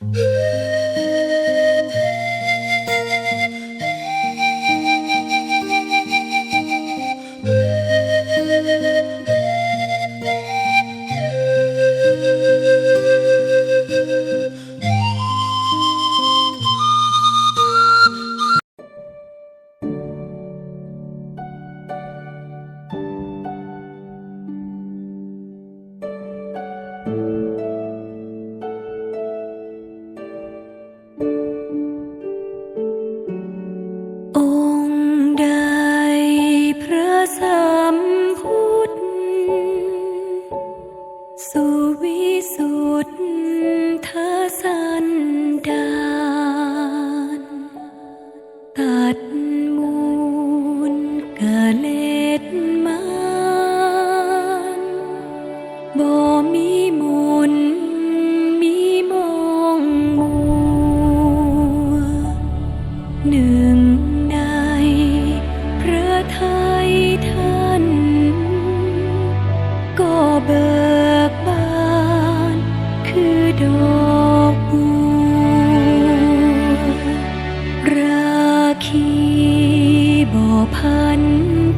Yeah. พัน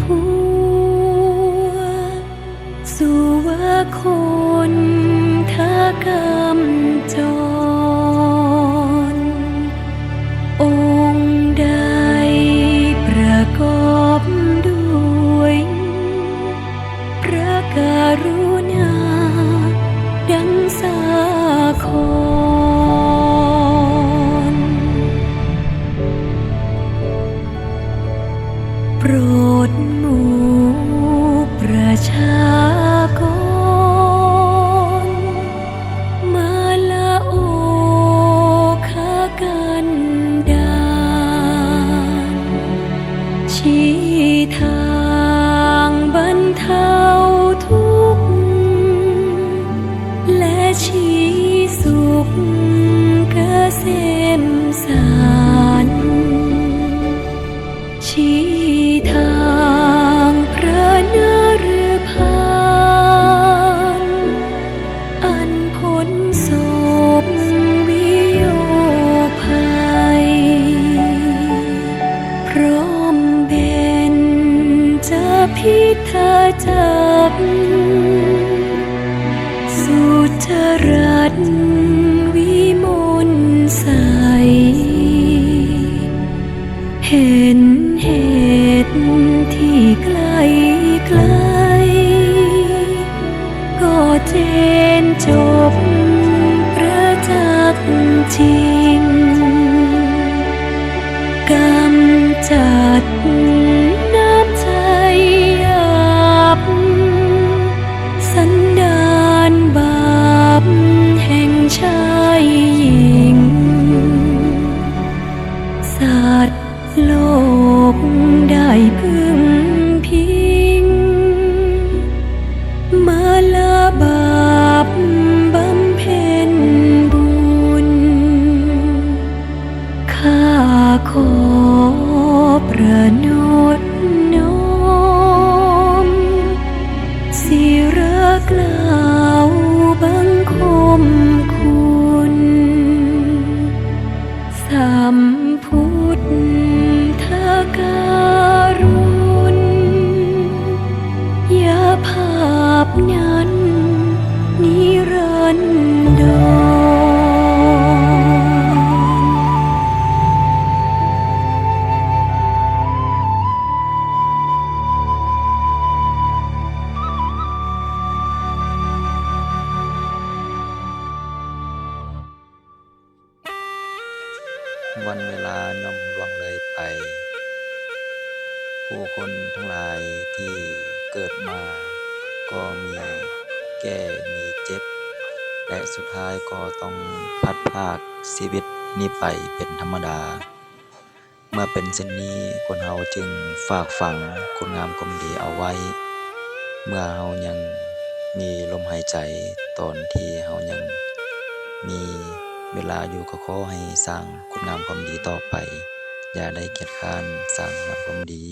พัวสุวาคนทากรรมจร องค์ใดประกอบด้วย พระการุณ โปรดหมู่ประชากร มาละโอคากันดานชี้ทางบรรเทาทุกข์และชี้สุข จะพิทาจักสุจรัตวิมลใส เห็นเหตุที่ไกลไกล ก็เจนจบประจักษ์จริงกำจัด กล่าวบังคมคุณสัม วันเวลาย่อมล่วงเลยไป ผู้คนทั้งหลายที่เกิดมาก็มีแก่มีเจ็บ และสุดท้ายก็ต้องพัดพากชีวิตนี้ไปเป็นธรรมดา เมื่อเป็นเช่นนี้คนเฮาจึงฝากฝังคุณงามความดีเอาไว้ เมื่อเฮายังมีลมหายใจตอนที่เฮายังมี เวลาอยู่ก็ขอให้สร้างคุณงามความดีต่อไป อย่าได้เกียจคร้านสร้างคุณงามความดี